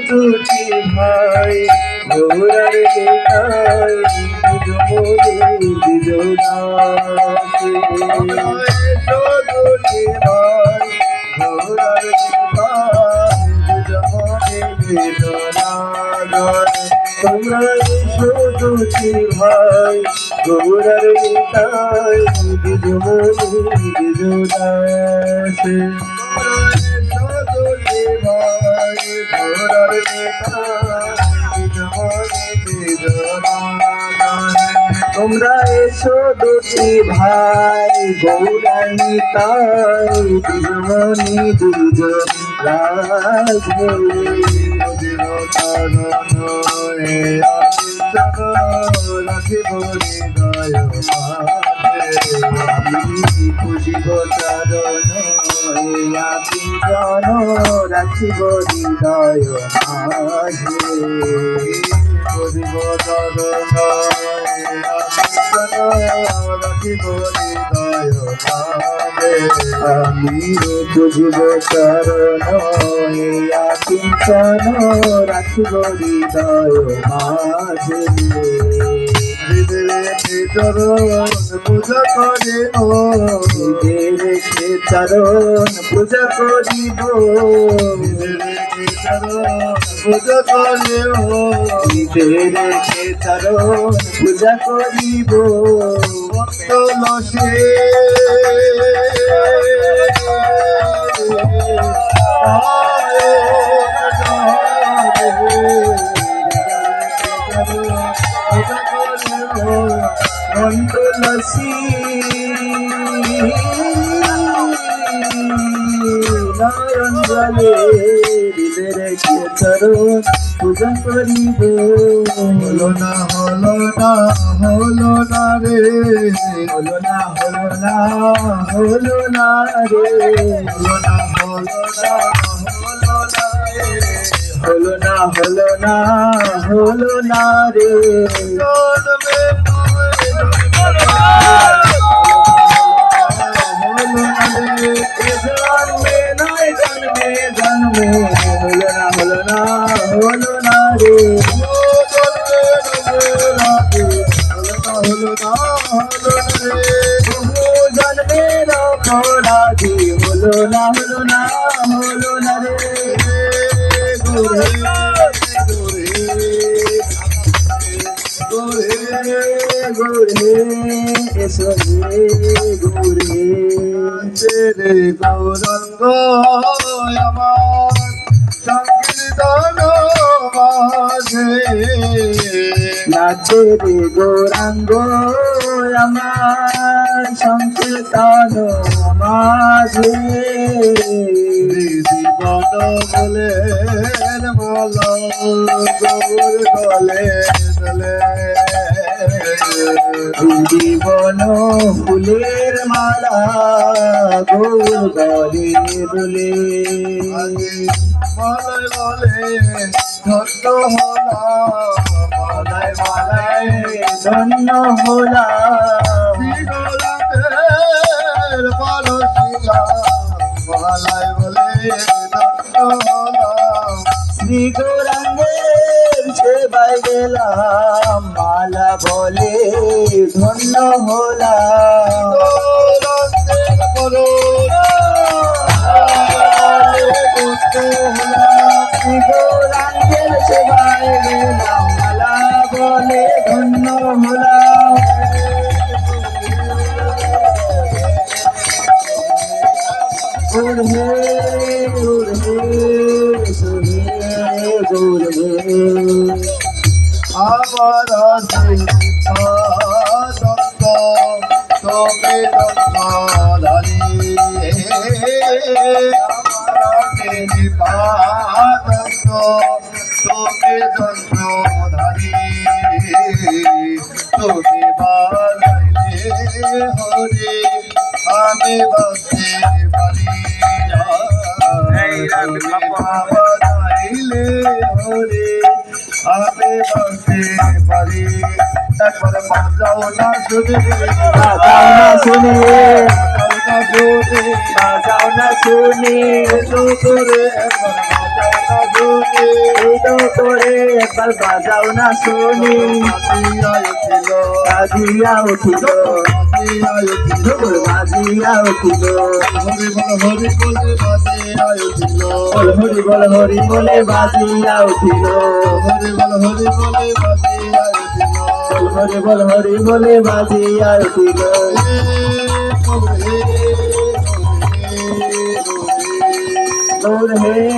দুটি ভাই ঘোরার দুজনাসে দুটি ভাই ঘোরার তোমরা এসো দুটি ভাই ঘোরার নেতাই দুজমনি দুজনাসে তোমরা এসো দুটি ভাই গৌরানী তাই দুজনী দুজন জন রাখিব হৃদয় মাঝে পুজিব চরণ রাখিব হৃদয় মাঝে আমি বুঝিব চরণ কিঞ্চন রাখিব হৃদয় মাঝে চরণ পূজা করে ও চরণ পূজা করিব। পূজা করে ও রেখে চরণ পূজা করিব। তুলসী তুলসী জলে রেখে চরণ পূজা করিব। হলো না হলো না হলো না রে। হলো না হলো না হলো না রে। হলো না হলো না হলো না হলো না হলো না হলো না রে। জন্মে হলো না হলো না হলো না রে জন্মের অপরাধী হলো না হলো না হলো না রে গোরে গোরে এসো রে গোরে রে গৌরঙ্গ আমার মাঝে নাচে রে গৌরাঙ্গ আমার সংকীর্তন মাঝে। জীবন বলে বল গৌর বলে বলে জীবন ফুলের মালা গৌর গলে বলে। মালায় বলে, ধন্য হলা মালায় মালায় ধন্য হলা বিগলাতের পালসিলা মালায় বলে, ধন্য হলা শ্রী গৌরাঙ্গের গেলাম মালা বলে ধন্য হলাম। গৌরাঙ্গের গেলাম মালা বলে ধন্য হলাম গুরহে গুরহে সুহে গুরহে আমার হরে আমি বাসতে পারি বাজাইলে হরে আমি বাসতে পারি একবার বাজাও না শুনে বাজাও না শুনে। বাজাও না শুনে। বাজাও না শুনে। এসো করে একবার এই তো করে একবার বাজাও না শুনি। বাজিয়া উঠিল। হরি বল হরি বলে বাজিয়া উঠিল বল হরি বল হরি বলে বাজিয়া উঠিল হে